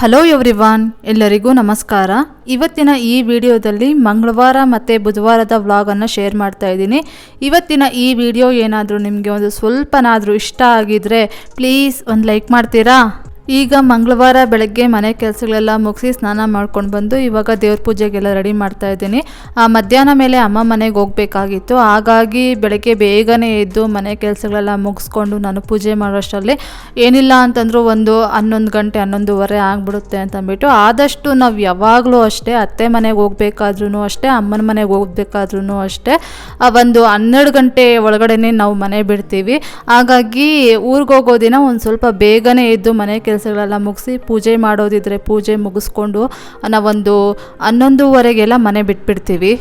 Hello everyone ಎಲ್ಲರಿಗೂ ನಮಸ್ಕಾರ. ಇವತ್ತಿನ ಈ ವಿಡಿಯೋದಲ್ಲಿ ಮಂಗಳವಾರ ಮತ್ತು ಬುಧವಾರದ ವ್ಲಾಗನ್ನು ಶೇರ್ ಮಾಡ್ತಾ ಇದ್ದೀನಿ. ಇವತ್ತಿನ ಈ ವಿಡಿಯೋ ಏನಾದರೂ ನಿಮಗೆ ಒಂದು ಸ್ವಲ್ಪನಾದರೂ ಇಷ್ಟ ಆಗಿದ್ರೆ ಪ್ಲೀಸ್ ಒಂದು ಲೈಕ್ ಮಾಡ್ತೀರಾ? ಈಗ ಮಂಗಳವಾರ ಬೆಳಗ್ಗೆ ಮನೆ ಕೆಲಸಗಳೆಲ್ಲ ಮುಗಿಸಿ ಸ್ನಾನ ಮಾಡ್ಕೊಂಡು ಬಂದು ಇವಾಗ ದೇವ್ರ ಪೂಜೆಗೆಲ್ಲ ರೆಡಿ ಮಾಡ್ತಾ ಇದ್ದೀನಿ. ಆ, ಮಧ್ಯಾಹ್ನ ಮೇಲೆ ಅಮ್ಮ ಮನೆಗೆ ಹೋಗಬೇಕಾಗಿತ್ತು. ಹಾಗಾಗಿ ಬೆಳಗ್ಗೆ ಬೇಗನೆ ಎದ್ದು ಮನೆ ಕೆಲಸಗಳೆಲ್ಲ ಮುಗಿಸ್ಕೊಂಡು ನಾನು ಪೂಜೆ ಮಾಡೋಷ್ಟರಲ್ಲಿ ಏನಿಲ್ಲ ಅಂತಂದರೂ ಒಂದು ಹನ್ನೊಂದು ಗಂಟೆ, ಹನ್ನೊಂದುವರೆ ಆಗಿಬಿಡುತ್ತೆ ಅಂತಂದ್ಬಿಟ್ಟು ಆದಷ್ಟು ನಾವು ಯಾವಾಗಲೂ ಅಷ್ಟೇ ಅತ್ತೆ ಮನೆಗೆ ಹೋಗಬೇಕಾದ್ರೂ ಅಷ್ಟೇ, ಅಮ್ಮನ ಮನೆಗೆ ಹೋಗಬೇಕಾದ್ರೂ ಅಷ್ಟೇ ಒಂದು ಹನ್ನೆರಡು ಗಂಟೆ ಒಳಗಡೆನೆ ನಾವು ಮನೆ ಬಿಡ್ತೀವಿ. ಹಾಗಾಗಿ ಊರಿಗೆ ಹೋಗೋ ದಿನ ಒಂದು ಸ್ವಲ್ಪ ಬೇಗನೆ ಎದ್ದು ಮನೆ ಕೆಲಸಗಳೆಲ್ಲ ಮುಗಿಸಿ ಪೂಜೆ ಮಾಡೋದಿದ್ರೆ ಪೂಜೆ ಮುಗಿಸ್ಕೊಂಡು ನಾವೊಂದು ಹನ್ನೊಂದುವರೆಗೆಲ್ಲ ಮನೆ ಬಿಟ್ಬಿಡ್ತೀವಿ.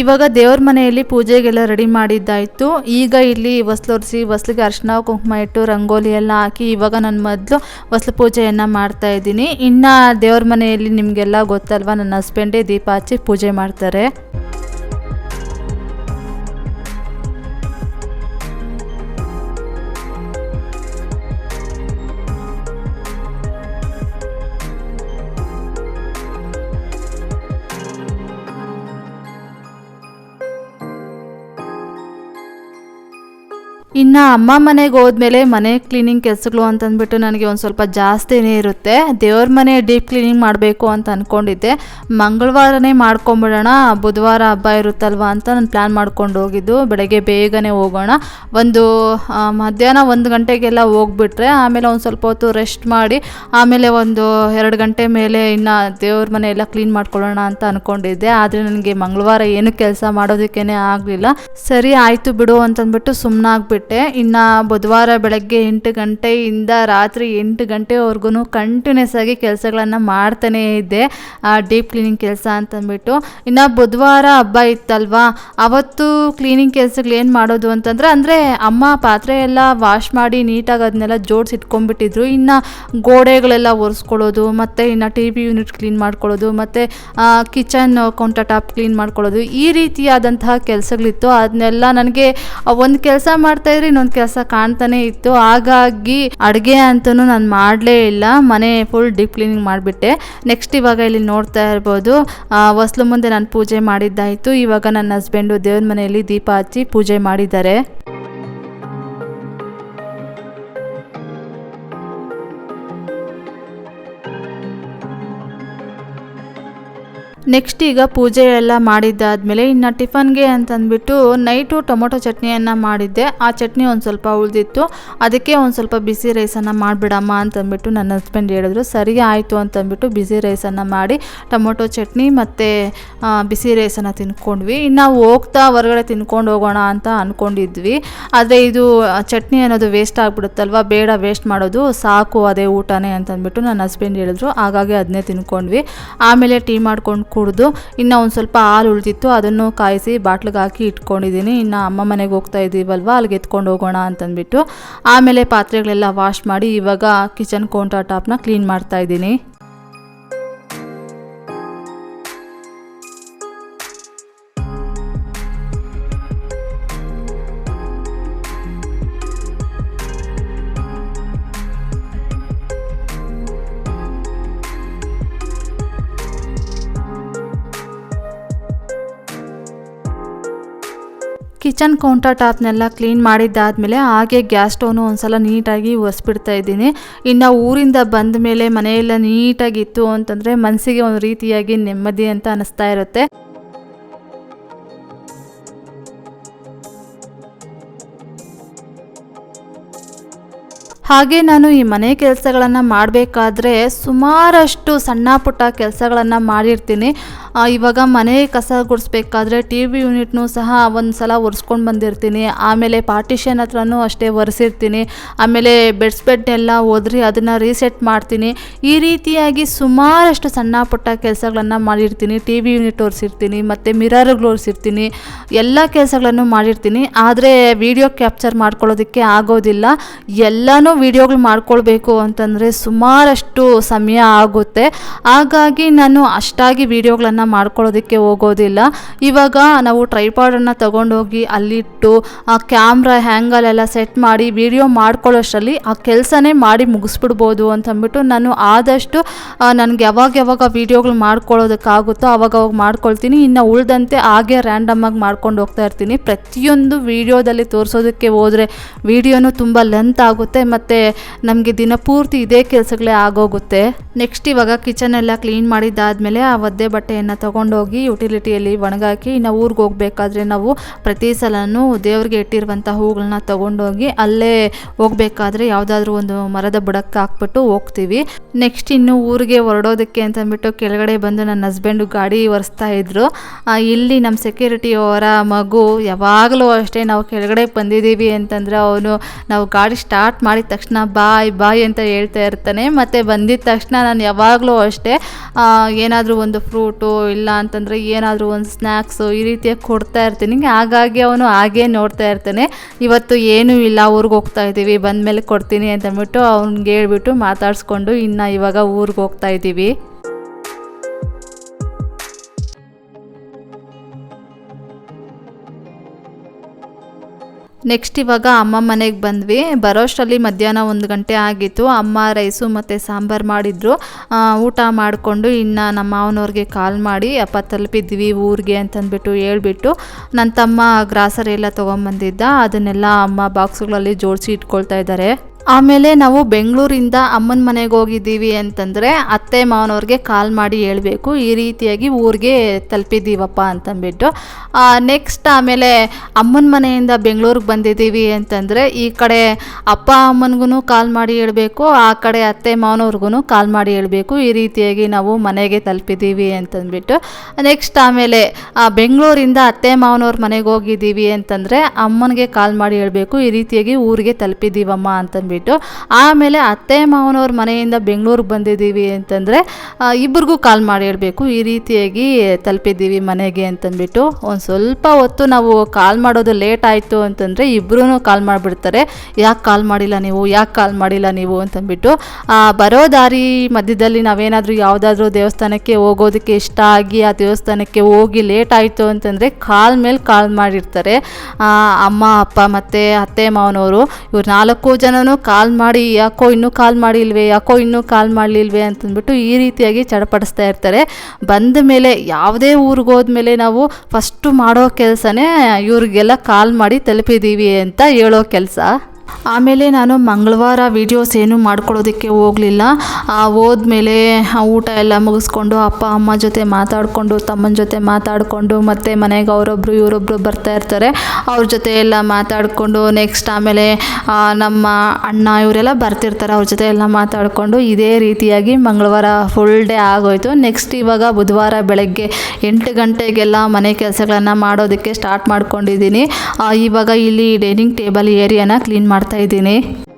ಇವಾಗ ದೇವ್ರ ಮನೆಯಲ್ಲಿ ಪೂಜೆಗೆಲ್ಲ ರೆಡಿ ಮಾಡಿದ್ದಾಯಿತು. ಈಗ ಇಲ್ಲಿ ಹೊಸ್ಲೊರೆಸಿ ಹೊಸ್ಲಿಗೆ ಅರ್ಶಿನ ಕುಂಕುಮ ಇಟ್ಟು ರಂಗೋಲಿ ಎಲ್ಲ ಹಾಕಿ ಇವಾಗ ನಾನು ಮೊದಲು ಹೊಸ್ಲು ಪೂಜೆಯನ್ನು ಮಾಡ್ತಾ ಇದ್ದೀನಿ. ಇನ್ನು ದೇವ್ರ ಮನೆಯಲ್ಲಿ ನಿಮಗೆಲ್ಲ ಗೊತ್ತಲ್ವ, ನನ್ನ ಹಸ್ಬೆಂಡೇ ದೀಪ ಹಚ್ಚಿ ಪೂಜೆ ಮಾಡ್ತಾರೆ. ಇನ್ನು ಅಮ್ಮ ಮನೆಗೆ ಹೋದ್ಮೇಲೆ ಮನೆ ಕ್ಲೀನಿಂಗ್ ಕೆಲಸಗಳು ಅಂತಂದ್ಬಿಟ್ಟು ನನಗೆ ಒಂದು ಸ್ವಲ್ಪ ಜಾಸ್ತಿನೇ ಇರುತ್ತೆ. ದೇವ್ರ ಮನೆ ಡೀಪ್ ಕ್ಲೀನಿಂಗ್ ಮಾಡಬೇಕು ಅಂತ ಅಂದ್ಕೊಂಡಿದ್ದೆ ಮಂಗಳವಾರನೇ ಮಾಡ್ಕೊಂಬಿಡೋಣ, ಬುಧವಾರ ಹಬ್ಬ ಇರುತ್ತಲ್ವ ಅಂತ ನಾನು ಪ್ಲ್ಯಾನ್ ಮಾಡ್ಕೊಂಡು ಹೋಗಿದ್ದು. ಬೆಳಗ್ಗೆ ಬೇಗನೆ ಹೋಗೋಣ. ಒಂದು ಮಧ್ಯಾಹ್ನ ಒಂದು ಗಂಟೆಗೆಲ್ಲ ಹೋಗ್ಬಿಟ್ರೆ ಆಮೇಲೆ ಒಂದು ಸ್ವಲ್ಪ ಹೊತ್ತು ರೆಸ್ಟ್ ಮಾಡಿ, ಆಮೇಲೆ ಒಂದು ಎರಡು ಗಂಟೆ ಮೇಲೆ ಇನ್ನು ದೇವ್ರ ಮನೆ ಎಲ್ಲ ಕ್ಲೀನ್ ಮಾಡ್ಕೊಳ್ಳೋಣ ಅಂತ ಅಂದ್ಕೊಂಡಿದ್ದೆ ಆದರೆ ನನಗೆ ಮಂಗಳವಾರ ಏನು ಕೆಲಸ ಮಾಡೋದಕ್ಕೇ ಆಗಲಿಲ್ಲ. ಸರಿ, ಆಯಿತು ಬಿಡು ಅಂತಂದ್ಬಿಟ್ಟು ಸುಮ್ಮನಾಗ್ಬಿಟ್ಟೆ ಇನ್ನು ಬುಧವಾರ ಬೆಳಗ್ಗೆ ಎಂಟು ಗಂಟೆಯಿಂದ ರಾತ್ರಿ ಎಂಟು ಗಂಟೆವರೆಗೂ ಕಂಟಿನ್ಯೂಸ್ ಆಗಿ ಕೆಲಸಗಳನ್ನು ಮಾಡ್ತಾನೇ ಇದ್ದೆ. ಡೀಪ್ ಕ್ಲೀನಿಂಗ್ ಕೆಲಸ ಅಂತಂದ್ಬಿಟ್ಟು. ಇನ್ನು ಬುಧವಾರ ಹಬ್ಬ ಇತ್ತಲ್ವಾ? ಅವತ್ತು ಕ್ಲೀನಿಂಗ್ ಕೆಲಸಗಳು ಏನು ಮಾಡೋದು ಅಂತಂದರೆ, ಅಂದರೆ ಅಮ್ಮ ಪಾತ್ರೆ ಎಲ್ಲ ವಾಶ್ ಮಾಡಿ ನೀಟಾಗಿ ಅದನ್ನೆಲ್ಲ ಜೋಡಿಸಿ ಇಟ್ಕೊಂಡ್ಬಿಟ್ಟಿದ್ರು. ಇನ್ನು ಗೋಡೆಗಳೆಲ್ಲ ಒರೆಸ್ಕೊಳ್ಳೋದು, ಮತ್ತು ಇನ್ನು ಟಿ ವಿ ಯೂನಿಟ್ ಕ್ಲೀನ್ ಮಾಡ್ಕೊಳ್ಳೋದು, ಮತ್ತು ಕಿಚನ್ ಕೌಂಟರ್ ಟಾಪ್ ಕ್ಲೀನ್ ಮಾಡ್ಕೊಳ್ಳೋದು. ಈ ರೀತಿಯಾದಂತಹ ಕೆಲಸಗಳಿತ್ತು. ಅದನ್ನೆಲ್ಲ ನನಗೆ ಒಂದು ಕೆಲಸ ಮಾಡ್ತಾಯಿದ್ರೆ ಇನ್ನೊಂದು ಕೆಲಸ ಕಾಣ್ತಾನೆ ಇತ್ತು. ಹಾಗಾಗಿ ಅಡುಗೆ ಅಂತೂ ನಾನು ಮಾಡಲೇ ಇಲ್ಲ. ಮನೆ ಫುಲ್ ಡೀಪ್ ಕ್ಲೀನಿಂಗ್ ಮಾಡಿಬಿಟ್ಟೆ. ನೆಕ್ಸ್ಟ್ ಇವಾಗ ಇಲ್ಲಿ ನೋಡ್ತಾ ಇರ್ಬೋದು. ಹೊಸ್ಲು ಮುಂದೆ ನಾನು ಪೂಜೆ ಮಾಡಿದ್ದಾಯಿತು. ಇವಾಗ ನನ್ನ ಹಸ್ಬೆಂಡು ದೇವ್ರ ಮನೆಯಲ್ಲಿ ದೀಪ ಹಚ್ಚಿ ಪೂಜೆ ಮಾಡಿದ್ದಾರೆ. ನೆಕ್ಸ್ಟ್ ಈಗ ಪೂಜೆ ಎಲ್ಲ ಮಾಡಿದ್ದಾದಮೇಲೆ ಇನ್ನು ಟಿಫನ್ಗೆ ಅಂತಂದ್ಬಿಟ್ಟು ನೈಟು ಟೊಮೊಟೊ ಚಟ್ನಿಯನ್ನು ಮಾಡಿದ್ದೆ. ಆ ಚಟ್ನಿ ಒಂದು ಸ್ವಲ್ಪ ಉಳಿದಿತ್ತು. ಅದಕ್ಕೆ ಒಂದು ಸ್ವಲ್ಪ ಬಿಸಿ ರೈಸನ್ನು ಮಾಡಿಬಿಡಮ್ಮ ಅಂತಂದ್ಬಿಟ್ಟು ನನ್ನ ಹಸ್ಬೆಂಡ್ ಹೇಳಿದ್ರು. ಸರಿ ಆಯಿತು ಅಂತಂದ್ಬಿಟ್ಟು ಬಿಸಿ ರೈಸನ್ನು ಮಾಡಿ ಟೊಮೊಟೊ ಚಟ್ನಿ ಮತ್ತು ಬಿಸಿ ರೈಸನ್ನು ತಿನ್ಕೊಂಡ್ವಿ. ಇನ್ನು ಹೋಗ್ತಾ ಹೊರಗಡೆ ತಿನ್ಕೊಂಡು ಹೋಗೋಣ ಅಂತ ಅಂದ್ಕೊಂಡಿದ್ವಿ ಆದರೆ ಇದು ಚಟ್ನಿ ಅನ್ನೋದು ವೇಸ್ಟ್ ಆಗಿಬಿಡುತ್ತಲ್ವ? ಬೇಡ ವೇಸ್ಟ್ ಮಾಡೋದು. ಸಾಕು ಅದೇ ಊಟನೇ ಅಂತಂದ್ಬಿಟ್ಟು ನನ್ನ ಹಸ್ಬೆಂಡ್ ಹೇಳಿದ್ರು. ಹಾಗಾಗಿ ಅದನ್ನೇ ತಿನ್ಕೊಂಡ್ವಿ. ಆಮೇಲೆ ಟೀ ಮಾಡ್ಕೊಂಡು ಕುಡಿದು ಇನ್ನು ಒಂದು ಸ್ವಲ್ಪ ಹಾಲು ಉಳಿದಿತ್ತು, ಅದನ್ನು ಕಾಯಿಸಿ ಬಾಟ್ಲಿಗೆ ಹಾಕಿ ಇಟ್ಕೊಂಡಿದ್ದೀನಿ ಇನ್ನು ಅಮ್ಮ ಮನೆಗೆ ಹೋಗ್ತಾ ಇದ್ದೀವಲ್ವ ಅಲ್ಲಿಗೆ ಎತ್ಕೊಂಡು ಹೋಗೋಣ ಅಂತಂದ್ಬಿಟ್ಟು. ಆಮೇಲೆ ಪಾತ್ರೆಗಳೆಲ್ಲ ವಾಶ್ ಮಾಡಿ ಇವಾಗ ಕಿಚನ್ ಕೌಂಟರ್ ಟಾಪ್ನ ಕ್ಲೀನ್ ಮಾಡ್ತಾ ಇದ್ದೀನಿ ಕಿಚನ್ ಕೌಂಟರ್ ಟಾಪ್ನೆಲ್ಲ ಕ್ಲೀನ್ ಮಾಡಿದ್ದಾದಮೇಲೆ ಹಾಗೆ ಗ್ಯಾಸ್ ಸ್ಟವ್ನು ಒಂದ್ಸಲ ನೀಟಾಗಿ ಒರೆಸ್ಬಿಡ್ತಾ ಇದ್ದೀನಿ. ಇನ್ನು ಊರಿಂದ ಬಂದ ಮೇಲೆ ಮನೆಯೆಲ್ಲ ನೀಟಾಗಿತ್ತು ಅಂತಂದರೆ ಮನಸ್ಸಿಗೆ ಒಂದು ರೀತಿಯಾಗಿ ನೆಮ್ಮದಿ ಅಂತ ಅನ್ನಿಸ್ತಾ ಇರುತ್ತೆ. ಹಾಗೆ ನಾನು ಈ ಮನೆ ಕೆಲಸಗಳನ್ನು ಮಾಡಬೇಕಾದ್ರೆ ಸುಮಾರಷ್ಟು ಸಣ್ಣ ಪುಟ್ಟ ಕೆಲಸಗಳನ್ನು ಮಾಡಿರ್ತೀನಿ. ಇವಾಗ ಮನೆ ಕಸ ಗುಡಿಸ್ಬೇಕಾದ್ರೆ ಟಿ ವಿ ಯೂನಿಟ್ನೂ ಸಹ ಒಂದು ಸಲ ಒರೆಸ್ಕೊಂಡು ಬಂದಿರ್ತೀನಿ. ಆಮೇಲೆ ಪಾರ್ಟಿಷನ್ ಹತ್ರನೂ ಅಷ್ಟೇ ಒರೆಸಿರ್ತೀನಿ. ಆಮೇಲೆ ಬೆಡ್ಸ್ ಬೆಡ್ನೆಲ್ಲ ಒದ್ರಿ ಅದನ್ನು ರೀಸೆಟ್ ಮಾಡ್ತೀನಿ. ಈ ರೀತಿಯಾಗಿ ಸುಮಾರಷ್ಟು ಸಣ್ಣ ಪುಟ್ಟ ಕೆಲಸಗಳನ್ನು ಮಾಡಿರ್ತೀನಿ. ಟಿ ವಿ ಯೂನಿಟ್ ಒರೆಸಿರ್ತೀನಿ, ಮತ್ತು ಮಿರರ್ಗಳು ಒರೆಸಿರ್ತೀನಿ. ಎಲ್ಲ ಕೆಲಸಗಳನ್ನು ಮಾಡಿರ್ತೀನಿ. ಆದರೆ, ವಿಡಿಯೋ ಕ್ಯಾಪ್ಚರ್ ಮಾಡ್ಕೊಳ್ಳೋದಕ್ಕೆ ಆಗೋದಿಲ್ಲ. ಎಲ್ಲನೂ ವಿಡಿಯೋಗಳು ಮಾಡ್ಕೊಳ್ಬೇಕು ಅಂತಂದರೆ ಸುಮಾರಷ್ಟು ಸಮಯ ಆಗುತ್ತೆ. ಹಾಗಾಗಿ ನಾನು ಅಷ್ಟಾಗಿ ವಿಡಿಯೋಗಳನ್ನು ಮಾಡ್ಕೊಳ್ಳೋದಕ್ಕೆ ಹೋಗೋದಿಲ್ಲ. ಇವಾಗ ನಾವು ಟ್ರೈಪಾಡನ್ನು ತಗೊಂಡೋಗಿ ಅಲ್ಲಿಟ್ಟು, ಆ ಕ್ಯಾಮ್ರಾ ಹ್ಯಾಂಗಲೆಲ್ಲ ಸೆಟ್ ಮಾಡಿ ವಿಡಿಯೋ ಮಾಡ್ಕೊಳ್ಳೋಷ್ಟರಲ್ಲಿ ಆ ಕೆಲಸನೇ ಮಾಡಿ ಮುಗಿಸ್ಬಿಡ್ಬೋದು ಅಂತಂದ್ಬಿಟ್ಟು ನಾನು ಆದಷ್ಟು ನನಗೆ ಯಾವಾಗ ಯಾವಾಗ ವೀಡಿಯೋಗಳು ಮಾಡ್ಕೊಳ್ಳೋದಕ್ಕಾಗುತ್ತೋ ಅವಾಗ ಅವಾಗ ಮಾಡ್ಕೊಳ್ತೀನಿ. ಇನ್ನು ಉಳ್ದಂತೆ ಹಾಗೆ ರ್ಯಾಂಡಮಾಗಿ ಮಾಡ್ಕೊಂಡು ಹೋಗ್ತಾ ಇರ್ತೀನಿ. ಪ್ರತಿಯೊಂದು ವೀಡಿಯೋದಲ್ಲಿ ತೋರಿಸೋದಕ್ಕೆ ಹೋದರೆ ವೀಡಿಯೋನು ತುಂಬ ಲೆಂತ್ ಆಗುತ್ತೆ. ಮತ್ತು ನಮಗೆ ದಿನಪೂರ್ತಿ ಇದೇ ಕೆಲಸಗಳೇ ಆಗೋಗುತ್ತೆ. ನೆಕ್ಸ್ಟ್ ಇವಾಗ ಕಿಚನ್ ಎಲ್ಲ ಕ್ಲೀನ್ ಮಾಡಿದ್ದಾದಮೇಲೆ ಆ ಒದ್ದೆ ಬಟ್ಟೆಯನ್ನು ತೊಗೊಂಡೋಗಿ ಯುಟಿಲಿಟಿಯಲ್ಲಿ ಒಣಗಾಕಿ, ಇನ್ನು ಊರಿಗೆ ಹೋಗಬೇಕಾದ್ರೆ ನಾವು ಪ್ರತಿ ಸಲನೂ ದೇವ್ರಿಗೆ ಇಟ್ಟಿರುವಂಥ ಹೂಗಳನ್ನ ತೊಗೊಂಡೋಗಿ ಅಲ್ಲೇ ಹೋಗಬೇಕಾದ್ರೆ ಯಾವುದಾದ್ರೂ ಒಂದು ಮರದ ಬುಡಕ್ಕೆ ಹಾಕ್ಬಿಟ್ಟು ಹೋಗ್ತೀವಿ. ನೆಕ್ಸ್ಟ್ ಇನ್ನು ಊರಿಗೆ ಹೊರಡೋದಕ್ಕೆ ಅಂತಂದ್ಬಿಟ್ಟು ಕೆಳಗಡೆ ಬಂದು ನನ್ನ ಹಸ್ಬೆಂಡು ಗಾಡಿ ಒರೆಸ್ತಾ ಇದ್ರು. ಇಲ್ಲಿ ನಮ್ಮ ಸೆಕ್ಯೂರಿಟಿ ಅವರ ಮಗು ಯಾವಾಗಲೂ ಅಷ್ಟೇ ನಾವು ಕೆಳಗಡೆ ಬಂದಿದ್ದೀವಿ ಅಂತಂದರೆ ಅವನು ನಾವು ಗಾಡಿ ಸ್ಟಾರ್ಟ್ ಮಾಡಿದ ತಕ್ಷಣ ಬಾಯ್ ಬಾಯ್ ಅಂತ ಹೇಳ್ತಾ ಇರ್ತಾನೆ. ಮತ್ತು ಬಂದಿದ್ದ ತಕ್ಷಣ ನಾನು ಯಾವಾಗಲೂ ಅಷ್ಟೇ ಏನಾದರೂ ಒಂದು ಫ್ರೂಟು ಇಲ್ಲ ಅಂತಂದರೆ ಏನಾದರೂ ಒಂದು ಸ್ನ್ಯಾಕ್ಸು ಈ ರೀತಿಯಾಗಿ ಕೊಡ್ತಾ ಇರ್ತೀನಿ. ಹಾಗಾಗಿ ಅವನು ಹಾಗೇ ನೋಡ್ತಾ ಇರ್ತಾನೆ. ಇವತ್ತು ಏನೂ ಇಲ್ಲ, ಊರಿಗೆ ಹೋಗ್ತಾ ಇದ್ದೀವಿ ಬಂದಮೇಲೆ ಕೊಡ್ತೀನಿ ಅಂತಂದ್ಬಿಟ್ಟು ಅವ್ನಿಗೆ ಹೇಳ್ಬಿಟ್ಟು ಮಾತಾಡಿಸ್ಕೊಂಡು ಇನ್ನು ಇವಾಗ ಊರಿಗೆ ಹೋಗ್ತಾ ಇದ್ದೀವಿ ನೆಕ್ಸ್ಟ್ ಇವಾಗ ಅಮ್ಮ ಮನೆಗೆ ಬಂದ್ವಿ. ಬರೋಷ್ಟರಲ್ಲಿ ಮಧ್ಯಾಹ್ನ ಒಂದು ಗಂಟೆ ಆಗಿತ್ತು. ಅಮ್ಮ ರೈಸು ಮತ್ತು ಸಾಂಬಾರು ಮಾಡಿದ್ರು. ಊಟ ಮಾಡಿಕೊಂಡು ಇನ್ನು ನಮ್ಮ ಮಾವನವ್ರಿಗೆ ಕಾಲ್ ಮಾಡಿ, ಅಪ್ಪ ತಲುಪಿದ್ವಿ ಊರಿಗೆ ಅಂತಂದ್ಬಿಟ್ಟು ಹೇಳ್ಬಿಟ್ಟು ನನ್ನ ತಮ್ಮ ಗ್ರಾಸರಿ ಎಲ್ಲ ತೊಗೊಂಬಂದಿದ್ದ. ಅದನ್ನೆಲ್ಲ ಅಮ್ಮ ಬಾಕ್ಸ್ಗಳಲ್ಲಿ ಜೋಡಿಸಿ ಇಟ್ಕೊಳ್ತಾ ಇದ್ದಾರೆ ಆಮೇಲೆ ನಾವು ಬೆಂಗಳೂರಿಂದ ಅಮ್ಮನ ಮನೆಗೆ ಹೋಗಿದ್ದೀವಿ ಅಂತಂದರೆ ಅತ್ತೆ ಮಾವನವ್ರಿಗೆ ಕಾಲ್ ಮಾಡಿ ಹೇಳಬೇಕು, ಈ ರೀತಿಯಾಗಿ ಊರಿಗೆ ತಲುಪಿದ್ದೀವಪ್ಪ ಅಂತಂದ್ಬಿಟ್ಟು. ನೆಕ್ಸ್ಟ್ ಆಮೇಲೆ ಅಮ್ಮನ ಮನೆಯಿಂದ ಬೆಂಗಳೂರಿಗೆ ಬಂದಿದ್ದೀವಿ ಅಂತಂದರೆ ಈ ಕಡೆ ಅಪ್ಪ ಅಮ್ಮನಿಗೂ ಕಾಲ್ ಮಾಡಿ ಹೇಳಬೇಕು, ಆ ಕಡೆ ಅತ್ತೆ ಮಾವನವ್ರಿಗೂ ಕಾಲ್ ಮಾಡಿ ಹೇಳಬೇಕು, ಈ ರೀತಿಯಾಗಿ ನಾವು ಮನೆಗೆ ತಲುಪಿದ್ದೀವಿ ಅಂತಂದ್ಬಿಟ್ಟು. ನೆಕ್ಸ್ಟ್ ಆಮೇಲೆ ಬೆಂಗಳೂರಿಂದ ಅತ್ತೆ ಮಾವನವ್ರ ಮನೆಗೆ ಹೋಗಿದ್ದೀವಿ ಅಂತಂದರೆ ಅಮ್ಮನಿಗೆ ಕಾಲ್ ಮಾಡಿ ಹೇಳಬೇಕು, ಈ ರೀತಿಯಾಗಿ ಊರಿಗೆ ತಲುಪಿದ್ದೀವಮ್ಮ ಅಂತಂದ್ಬಿಟ್ಟು. ಆಮೇಲೆ ಅತ್ತೆ ಮಾವನವ್ರ ಮನೆಯಿಂದ ಬೆಂಗಳೂರಿಗೆ ಬಂದಿದ್ದೀವಿ ಅಂತಂದರೆ ಇಬ್ರಿಗೂ ಕಾಲ್ ಮಾಡಿ ಹೇಳಬೇಕು, ಈ ರೀತಿಯಾಗಿ ತಲುಪಿದ್ದೀವಿ ಮನೆಗೆ ಅಂತಂದ್ಬಿಟ್ಟು. ಒಂದು ಸ್ವಲ್ಪ ಹೊತ್ತು ನಾವು ಕಾಲ್ ಮಾಡೋದು ಲೇಟ್ ಆಯಿತು ಅಂತಂದರೆ ಇಬ್ಬರೂ ಕಾಲ್ ಮಾಡಿಬಿಡ್ತಾರೆ, ಯಾಕೆ ಕಾಲ್ ಮಾಡಿಲ್ಲ ನೀವು, ಯಾಕೆ ಕಾಲ್ ಮಾಡಿಲ್ಲ ನೀವು ಅಂತಂದ್ಬಿಟ್ಟು. ಬರೋ ದಾರಿ ಮಧ್ಯದಲ್ಲಿ ನಾವೇನಾದರೂ ಯಾವುದಾದ್ರೂ ದೇವಸ್ಥಾನಕ್ಕೆ ಹೋಗೋದಕ್ಕೆ ಇಷ್ಟ ಆಗಿ ಆ ದೇವಸ್ಥಾನಕ್ಕೆ ಹೋಗಿ ಲೇಟ್ ಆಯಿತು ಅಂತಂದರೆ ಕಾಲ್ ಮೇಲೆ ಕಾಲ್ ಮಾಡಿರ್ತಾರೆ. ಅಮ್ಮ, ಅಪ್ಪ ಮತ್ತು ಅತ್ತೆ ಮಾವನವರು, ಇವ್ರು ನಾಲ್ಕು ಜನನೂ ಕಾಲ್ ಮಾಡಿ, ಯಾಕೋ ಇನ್ನೂ ಕಾಲ್ ಮಾಡಿಲ್ವೇ, ಯಾಕೋ ಇನ್ನೂ ಕಾಲ್ ಮಾಡಲಿಲ್ವೇ ಅಂತಂದ್ಬಿಟ್ಟು ಈ ರೀತಿಯಾಗಿ ಚಡಪಡಿಸ್ತಾ ಇರ್ತಾರೆ. ಬಂದ ಮೇಲೆ ಯಾವುದೇ ಊರಿಗೆ ಹೋದ್ಮೇಲೆ ನಾವು ಫಸ್ಟು ಮಾಡೋ ಕೆಲಸನೇ ಇವ್ರಿಗೆಲ್ಲ ಕಾಲ್ ಮಾಡಿ ತಲುಪಿದ್ದೀವಿ ಅಂತ ಹೇಳೋ ಕೆಲಸ. ಆಮೇಲೆ ನಾನು ಮಂಗಳವಾರ ವೀಡಿಯೋಸ್ ಏನು ಮಾಡ್ಕೊಳ್ಳೋದಕ್ಕೆ ಹೋಗಲಿಲ್ಲ. ಹೋದ್ಮೇಲೆ ಊಟ ಎಲ್ಲ ಮುಗಿಸ್ಕೊಂಡು ಅಪ್ಪ, ಅಮ್ಮ ಜೊತೆ ಮಾತಾಡಿಕೊಂಡು, ತಮ್ಮನ ಜೊತೆ ಮಾತಾಡಿಕೊಂಡು ಮತ್ತು ಮನೆಗೆ ಅವರೊಬ್ಬರು ಇವರೊಬ್ಬರು ಬರ್ತಾ ಇರ್ತಾರೆ. ಅವ್ರ ಜೊತೆ ಎಲ್ಲ ಮಾತಾಡಿಕೊಂಡು ನೆಕ್ಸ್ಟ್ ಆಮೇಲೆ ನಮ್ಮ ಅಣ್ಣ ಇವರೆಲ್ಲ ಬರ್ತಿರ್ತಾರೆ. ಅವ್ರ ಜೊತೆ ಎಲ್ಲ ಮಾತಾಡಿಕೊಂಡು ಇದೇ ರೀತಿಯಾಗಿ ಮಂಗಳವಾರ ಫುಲ್ ಡೇ ಆಗೋಯಿತು. ನೆಕ್ಸ್ಟ್ ಇವಾಗ ಬುಧವಾರ ಬೆಳಗ್ಗೆ ಎಂಟು ಗಂಟೆಗೆಲ್ಲ ಮನೆ ಕೆಲಸಗಳನ್ನು ಮಾಡೋದಕ್ಕೆ ಸ್ಟಾರ್ಟ್ ಮಾಡ್ಕೊಂಡಿದ್ದೀನಿ. ಇವಾಗ ಇಲ್ಲಿ ಡೈನಿಂಗ್ ಟೇಬಲ್ ಏರಿಯಾನ ಕ್ಲೀನ್ ಮಾಡ್ತಾ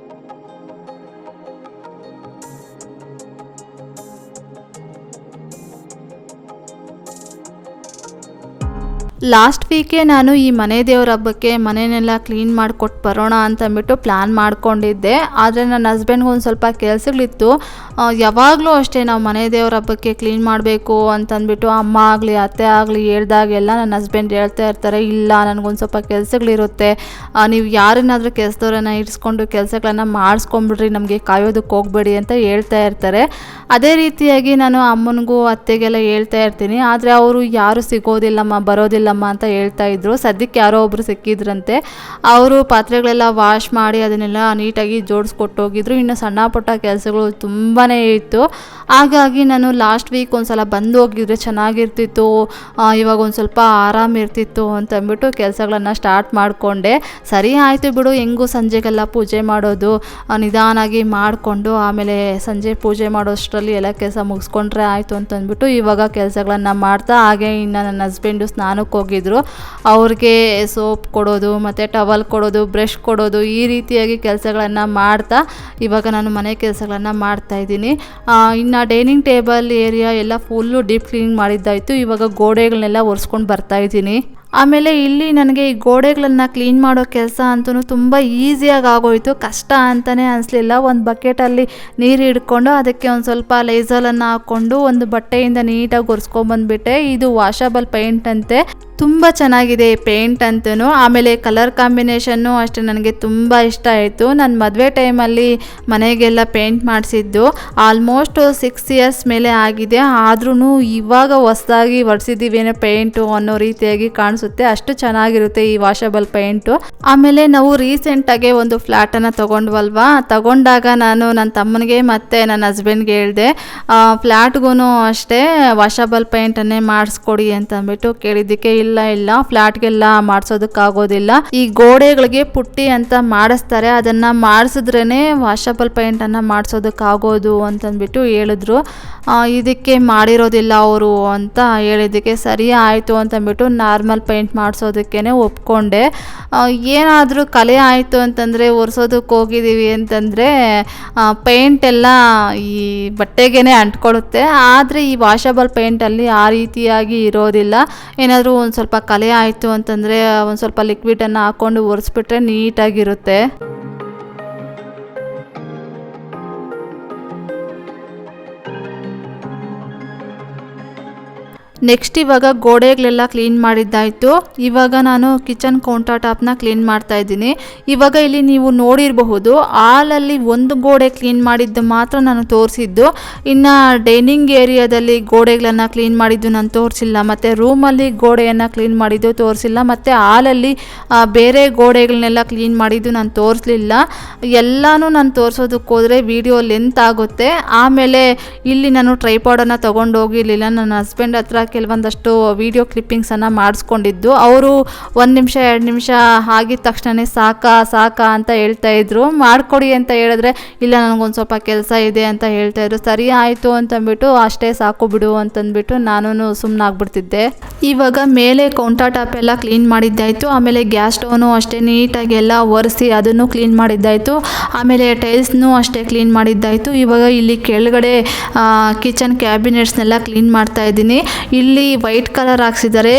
ಲಾಸ್ಟ್ ವೀಕೆ ನಾನು ಈ ಮನೆ ದೇವ್ರ ಹಬ್ಬಕ್ಕೆ ಮನೆಯನ್ನೆಲ್ಲ ಕ್ಲೀನ್ ಮಾಡಿಕೊಟ್ಟು ಬರೋಣ ಅಂತಂದ್ಬಿಟ್ಟು ಪ್ಲ್ಯಾನ್ ಮಾಡ್ಕೊಂಡಿದ್ದೆ. ಆದರೆ ನನ್ನ ಹಸ್ಬೆಂಡ್ಗೆ ಒಂದು ಸ್ವಲ್ಪ ಕೆಲಸಗಳಿತ್ತು. ಯಾವಾಗಲೂ ಅಷ್ಟೇ ನಾವು ಮನೆ ದೇವ್ರ ಹಬ್ಬಕ್ಕೆ ಕ್ಲೀನ್ ಮಾಡಬೇಕು ಅಂತಂದ್ಬಿಟ್ಟು ಅಮ್ಮ ಆಗಲಿ, ಅತ್ತೆ ಆಗಲಿ ಹೇಳ್ದಾಗೆಲ್ಲ ನನ್ನ ಹಸ್ಬೆಂಡ್ ಹೇಳ್ತಾ ಇರ್ತಾರೆ, ಇಲ್ಲ, ನನಗೊಂದು ಸ್ವಲ್ಪ ಕೆಲಸಗಳಿರುತ್ತೆ. ನೀವು ಯಾರನ್ನಾದರೂ ಕೆಲಸದವ್ರನ್ನ ಇರಿಸ್ಕೊಂಡು ಕೆಲಸಗಳನ್ನ ಮಾಡಿಸ್ಕೊಂಬಿಡ್ರಿ, ನಮಗೆ ಕಾಯೋದಕ್ಕೆ ಹೋಗಬೇಡಿ ಅಂತ ಹೇಳ್ತಾ ಇರ್ತಾರೆ. ಅದೇ ರೀತಿಯಾಗಿ ನಾನು ಅಮ್ಮನಿಗೂ ಅತ್ತೆಗೆಲ್ಲ ಹೇಳ್ತಾ ಇರ್ತೀನಿ. ಆದರೆ ಅವರು ಯಾರು ಸಿಗೋದಿಲ್ಲಮ್ಮ ಬರೋದಿಲ್ಲಮ್ಮ ಅಂತ ಹೇಳ್ತಾ ಇದ್ರು. ಸದ್ಯಕ್ಕೆ ಯಾರೋ ಒಬ್ಬರು ಸಿಕ್ಕಿದ್ರಂತೆ. ಅವರು ಪಾತ್ರೆಗಳೆಲ್ಲ ವಾಶ್ ಮಾಡಿ ಅದನ್ನೆಲ್ಲ ನೀಟಾಗಿ ಜೋಡಿಸ್ಕೊಟ್ಟೋಗಿದ್ರು. ಇನ್ನು ಸಣ್ಣ ಪುಟ್ಟ ಕೆಲಸಗಳು ತುಂಬಾ ಇತ್ತು. ಹಾಗಾಗಿ ನಾನು ಲಾಸ್ಟ್ ವೀಕ್ ಒಂದು ಸಲ ಬಂದು ಹೋಗಿದ್ರೆ ಚೆನ್ನಾಗಿರ್ತಿತ್ತು. ಇವಾಗ ಒಂದು ಸ್ವಲ್ಪ ಆರಾಮ ಇರ್ತಿತ್ತು ಅಂತಂದ್ಬಿಟ್ಟು ಕೆಲಸಗಳನ್ನ ಸ್ಟಾರ್ಟ್ ಮಾಡಿಕೊಂಡೆ. ಸರಿ ಆಯಿತು ಬಿಡು, ಹೆಂಗೂ ಸಂಜೆಗೆಲ್ಲ ಪೂಜೆ ಮಾಡೋದು. ನಿಧಾನಾಗಿ ಮಾಡಿಕೊಂಡು ಆಮೇಲೆ ಸಂಜೆ ಪೂಜೆ ಮಾಡೋಷ್ಟರಲ್ಲಿ ಎಲ್ಲ ಕೆಲಸ ಮುಗಿಸ್ಕೊಂಡ್ರೆ ಆಯಿತು ಅಂತಂದ್ಬಿಟ್ಟು ಇವಾಗ ಕೆಲಸಗಳನ್ನು ಮಾಡ್ತಾ. ಹಾಗೆ ಇನ್ನು ನನ್ನ ಹಸ್ಬೆಂಡು ಸ್ನಾನಕ್ಕೆ ಹೋಗಿದ್ರು. ಅವ್ರಿಗೆ ಸೋಪ್ ಕೊಡೋದು, ಮತ್ತು ಟವಲ್ ಕೊಡೋದು ಬ್ರಷ್ ಕೊಡೋದು, ಈ ರೀತಿಯಾಗಿ ಕೆಲಸಗಳನ್ನು ಮಾಡ್ತಾ ಇವಾಗ ನಾನು ಮನೆ ಕೆಲಸಗಳನ್ನು ಮಾಡ್ತಾ ಇದ್ದೀನಿ. ಇನ್ನು ಡೈನಿಂಗ್ ಟೇಬಲ್ ಏರಿಯಾ ಎಲ್ಲ ಫುಲ್ಲು ಡೀಪ್ ಕ್ಲೀನಿಂಗ್ ಮಾಡಿದ್ದಾಯಿತು. ಇವಾಗ ಗೋಡೆಗಳನ್ನೆಲ್ಲ ಒರೆಸ್ಕೊಂಡು ಬರ್ತಾ ಇದ್ದೀನಿ. ಆಮೇಲೆ ಇಲ್ಲಿ ನನಗೆ ಈ ಗೋಡೆಗಳನ್ನ ಕ್ಲೀನ್ ಮಾಡೋ ಕೆಲಸ ಅಂತೂ ತುಂಬ ಈಸಿಯಾಗಿ ಆಗೋಯ್ತು. ಕಷ್ಟ ಅಂತಲೇ ಅನಿಸ್ಲಿಲ್ಲ. ಒಂದು ಬಕೆಟಲ್ಲಿ ನೀರು ಹಿಡ್ಕೊಂಡು ಅದಕ್ಕೆ ಒಂದು ಸ್ವಲ್ಪ ಲೈಸಲನ್ನು ಹಾಕ್ಕೊಂಡು ಒಂದು ಬಟ್ಟೆಯಿಂದ ನೀಟಾಗಿ ಒರೆಸ್ಕೊಂಬಂದ್ಬಿಟ್ಟೆ ಇದು ವಾಷಬಲ್ ಪೇಂಟ್ ಅಂತೆ. ತುಂಬ ಚೆನ್ನಾಗಿದೆ ಈ ಪೇಂಟ್ ಅಂತೂ ಆಮೇಲೆ ಕಲರ್ ಕಾಂಬಿನೇಷನ್ನು ಅಷ್ಟೇ ನನಗೆ ತುಂಬ ಇಷ್ಟ ಆಯಿತು. ನನ್ನ ಮದುವೆ ಟೈಮಲ್ಲಿ ಮನೆಗೆಲ್ಲ ಪೇಂಟ್ ಮಾಡಿಸಿದ್ದು. ಆಲ್ಮೋಸ್ಟ್ ಸಿಕ್ಸ್ ಇಯರ್ಸ್ ಮೇಲೆ ಆಗಿದೆ. ಆದ್ರೂ ಇವಾಗ ಹೊಸದಾಗಿ ಒಡಿಸಿದ್ದೀವೇನೋ ಪೇಂಟು ಅನ್ನೋ ರೀತಿಯಾಗಿ ಕಾಣಿಸುತ್ತೆ. ಅಷ್ಟು ಚೆನ್ನಾಗಿರುತ್ತೆ ಈ ವಾಷಬಲ್ ಪೇಂಟು. ಆಮೇಲೆ ನಾವು ರೀಸೆಂಟಾಗೆ ಒಂದು ಫ್ಲ್ಯಾಟನ್ನು ತೊಗೊಂಡ್ವಲ್ವಾ? ತಗೊಂಡಾಗ ನಾನು ನನ್ನ ತಮ್ಮನಿಗೆ ಮತ್ತು ನನ್ನ ಹಸ್ಬೆಂಡ್ಗೆ ಹೇಳಿದೆ ಫ್ಲ್ಯಾಟ್ಗೂ ಅಷ್ಟೇ ವಾಷಬಲ್ ಪೇಂಟನ್ನೇ ಮಾಡಿಸ್ಕೊಡಿ ಅಂತಂದ್ಬಿಟ್ಟು ಕೇಳಿದ್ದಕ್ಕೆ ಇಲ್ಲ ಇಲ್ಲ, ಫ್ಲಾಟ್ಗೆಲ್ಲ ಮಾಡಿಸೋದಕ್ಕಾಗೋದಿಲ್ಲ. ಈ ಗೋಡೆಗಳಿಗೆ ಪುಟ್ಟಿ ಅಂತ ಮಾಡಿಸ್ತಾರೆ. ಅದನ್ನು ಮಾಡಿಸಿದ್ರೇ ವಾಷಬಲ್ ಪೇಂಟನ್ನು ಮಾಡಿಸೋದಕ್ಕಾಗೋದು ಅಂತಂದ್ಬಿಟ್ಟು ಹೇಳಿದ್ರು. ಇದಕ್ಕೆ ಮಾಡಿರೋದಿಲ್ಲ ಅವರು ಅಂತ ಹೇಳಿದ್ದಕ್ಕೆ ಸರಿ ಆಯಿತು ಅಂತಂದ್ಬಿಟ್ಟು ನಾರ್ಮಲ್ ಪೇಂಟ್ ಮಾಡಿಸೋದಕ್ಕೇ ಒಪ್ಕೊಂಡೆ. ಏನಾದರೂ ಕಲೆ ಆಯಿತು ಅಂತಂದರೆ ಒರೆಸೋದಕ್ಕೆ ಹೋಗಿದ್ದೀವಿ ಅಂತಂದರೆ ಪೇಂಟ್ ಎಲ್ಲ ಈ ಬಟ್ಟೆಗೇ ಅಂಟ್ಕೊಳ್ಳುತ್ತೆ. ಆದರೆ ಈ ವಾಷಬಲ್ ಪೇಂಟಲ್ಲಿ ಆ ರೀತಿಯಾಗಿ ಇರೋದಿಲ್ಲ. ಏನಾದರೂ ಒಂದು ಸ್ವಲ್ಪ ಕಲೆ ಆಯಿತು ಅಂತಂದರೆ ಒಂದು ಸ್ವಲ್ಪ ಲಿಕ್ವಿಡನ್ನು ಹಾಕ್ಕೊಂಡು ಒರೆಸ್ಬಿಟ್ರೆ ನೀಟಾಗಿರುತ್ತೆ. ನೆಕ್ಸ್ಟ್ ಇವಾಗ ಗೋಡೆಗಳೆಲ್ಲ ಕ್ಲೀನ್ ಮಾಡಿದ್ದಾಯಿತು. ಇವಾಗ ನಾನು ಕಿಚನ್ ಕೌಂಟರ್ ಟಾಪ್ನ ಕ್ಲೀನ್ ಮಾಡ್ತಾ ಇದ್ದೀನಿ. ಇವಾಗ ಇಲ್ಲಿ ನೀವು ನೋಡಿರಬಹುದು, ಹಾಲಲ್ಲಿ ಒಂದು ಗೋಡೆ ಕ್ಲೀನ್ ಮಾಡಿದ್ದು ಮಾತ್ರ ನಾನು ತೋರಿಸಿದ್ದು. ಇನ್ನು ಡೈನಿಂಗ್ ಏರಿಯಾದಲ್ಲಿ ಗೋಡೆಗಳನ್ನು ಕ್ಲೀನ್ ಮಾಡಿದ್ದು ನಾನು ತೋರಿಸಿಲ್ಲ. ಮತ್ತು ರೂಮಲ್ಲಿ ಗೋಡೆಯನ್ನು ಕ್ಲೀನ್ ಮಾಡಿದ್ದು ತೋರಿಸಿಲ್ಲ. ಮತ್ತು ಹಾಲಲ್ಲಿ ಬೇರೆ ಗೋಡೆಗಳನ್ನೆಲ್ಲ ಕ್ಲೀನ್ ಮಾಡಿದ್ದು ನಾನು ತೋರಿಸ್ಲಿಲ್ಲ. ಎಲ್ಲನೂ ನಾನು ತೋರಿಸೋದಕ್ಕೆ ಹೋದರೆ ವಿಡಿಯೋ ಲೆಂತ್ ಆಗುತ್ತೆ. ಆಮೇಲೆ ಇಲ್ಲಿ ನಾನು ಟ್ರೈಪಾಡನ್ನು ತೊಗೊಂಡು ಹೋಗಿರಲಿಲ್ಲ ನನ್ನ ಹಸ್ಬೆಂಡ್ ಹತ್ರ ಕೆಲವೊಂದಷ್ಟು ವಿಡಿಯೋ ಕ್ಲಿಪ್ಪಿಂಗ್ಸನ್ನು ಮಾಡಿಸ್ಕೊಂಡಿದ್ದು. ಅವರು ಒಂದು ನಿಮಿಷ, ಎರಡು ನಿಮಿಷ ಆಗಿದ ತಕ್ಷಣವೇ ಸಾಕಾ ಸಾಕಾ ಅಂತ ಹೇಳ್ತಾ ಇದ್ರು. ಮಾಡಿಕೊಡಿ ಅಂತ ಹೇಳಿದ್ರೆ, ಇಲ್ಲ, ನನಗೊಂದು ಸ್ವಲ್ಪ ಕೆಲಸ ಇದೆ ಅಂತ ಹೇಳ್ತಾ ಇದ್ರು. ಸರಿ ಆಯಿತು ಅಂತಂದ್ಬಿಟ್ಟು ಅಷ್ಟೇ ಸಾಕು ಬಿಡು ಅಂತಂದ್ಬಿಟ್ಟು ನಾನು ಸುಮ್ಮನಾಗ್ಬಿಡ್ತಿದ್ದೆ ಇವಾಗ ಮೇಲೆ ಕೌಂಟರ್ ಟಾಪ್ ಎಲ್ಲ ಕ್ಲೀನ್ ಮಾಡಿದ್ದಾಯಿತು. ಆಮೇಲೆ ಗ್ಯಾಸ್ ಸ್ಟೋವ್ನು ಅಷ್ಟೇ ನೀಟಾಗಿ ಎಲ್ಲ ಒರೆಸಿ ಅದನ್ನು ಕ್ಲೀನ್ ಮಾಡಿದ್ದಾಯಿತು. ಆಮೇಲೆ ಟೈಲ್ಸ್ನೂ ಅಷ್ಟೇ ಕ್ಲೀನ್ ಮಾಡಿದ್ದಾಯಿತು. ಇವಾಗ ಇಲ್ಲಿ ಕೆಳಗಡೆ ಕಿಚನ್ ಕ್ಯಾಬಿನೆಟ್ಸ್ನೆಲ್ಲ ಕ್ಲೀನ್ ಮಾಡ್ತಾ ಇದ್ದೀನಿ. ಇಲ್ಲಿ ವೈಟ್ ಕಲರ್ ಹಾಕ್ಸಿದ್ದಾರೆ